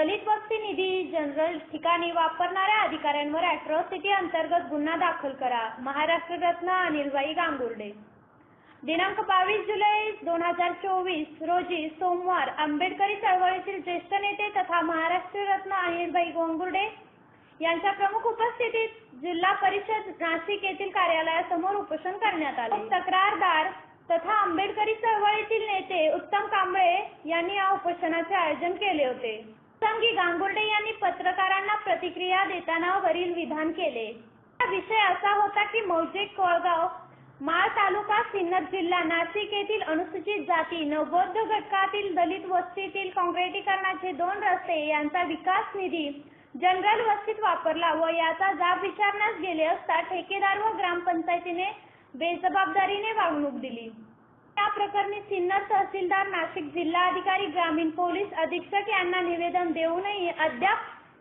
दलित वस्ती निधी जनरल ठिकाणी वापरणाऱ्या अधिकाऱ्यांवर अॅट्रॉसिटी अंतर्गत गुन्हा दाखल करा. महाराष्ट्र रत्न अनिलबाई गांगुर्डे. दिनांक बावीस जुलै दोन हजार चोवीस रोजी सोमवार आंबेडकरी चळवळीतील ज्येष्ठ नेते तथा महाराष्ट्र रत्न अनिलबाई गोंगुर्डे यांच्या प्रमुख उपस्थितीत जिल्हा परिषद नाशिक येथील कार्यालयासमोर उपोषण करण्यात आले. तक्रारदार तथा आंबेडकरी चळवळीतील नेते उत्तम कांबळे यांनी या उपोषणाचे आयोजन केले होते. संगी गांगुर्डे यांनी पत्रकारांना प्रतिक्रिया देताना वरील विधान केले. हा विषय असा होता की मौजे कोळगाव माळ तालुका सिन्नर जिल्हा नाशिक येथील अनुसूचित जाती नवबौद्ध घटकातील दलित वस्तीतील काँक्रिटीकरणाचे दोन रस्ते यांचा विकास निधी जनरल वस्तीत वापरला व याचा जाब विचारण्यास गेले असता ठेकेदार व ग्रामपंचायतीने बेजबाबदारीने वागणूक दिली. या प्रकरणी सिन्नर तहसीलदार नाशिक जिल्हाधिकारी ग्रामीण पोलीस अधीक्षक यांना निवेदन देऊनही अद्याप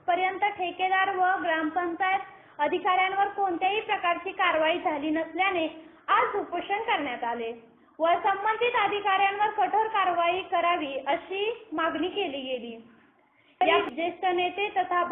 पर्यंत ठेकेदार व ग्रामपंचायत अधिकाऱ्यांवर कोणत्याही प्रकारची कारवाई झाली नसल्याने आज उपोषण करण्यात आले. व संबंधित अधिकाऱ्यांवर कठोर कारवाई करावी अशी मागणी केली गेली. या ज्येष्ठ नेते तथा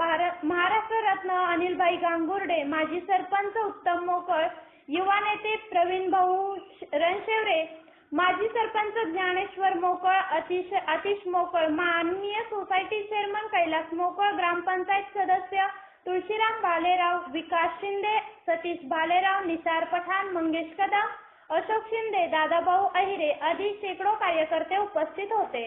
महाराष्ट्र रत्न अनिलभाई गांगुर्डे माजी सरपंच उत्तम मोकळ युवा नेते प्रवीण भाऊ रणशेवरे माजी सरपंच ज्ञानेश्वर मोकळ अतिश अतिश मोकळ माननीय सोसायटी चेअरमन कैलास मोकळ ग्रामपंचायत सदस्य तुळशीराम भालेराव विकास शिंदे सतीश भालेराव निसार पठाण मंगेश कदम अशोक शिंदे दादाभाऊ अहिरे आदी शेकडो कार्यकर्ते उपस्थित होते.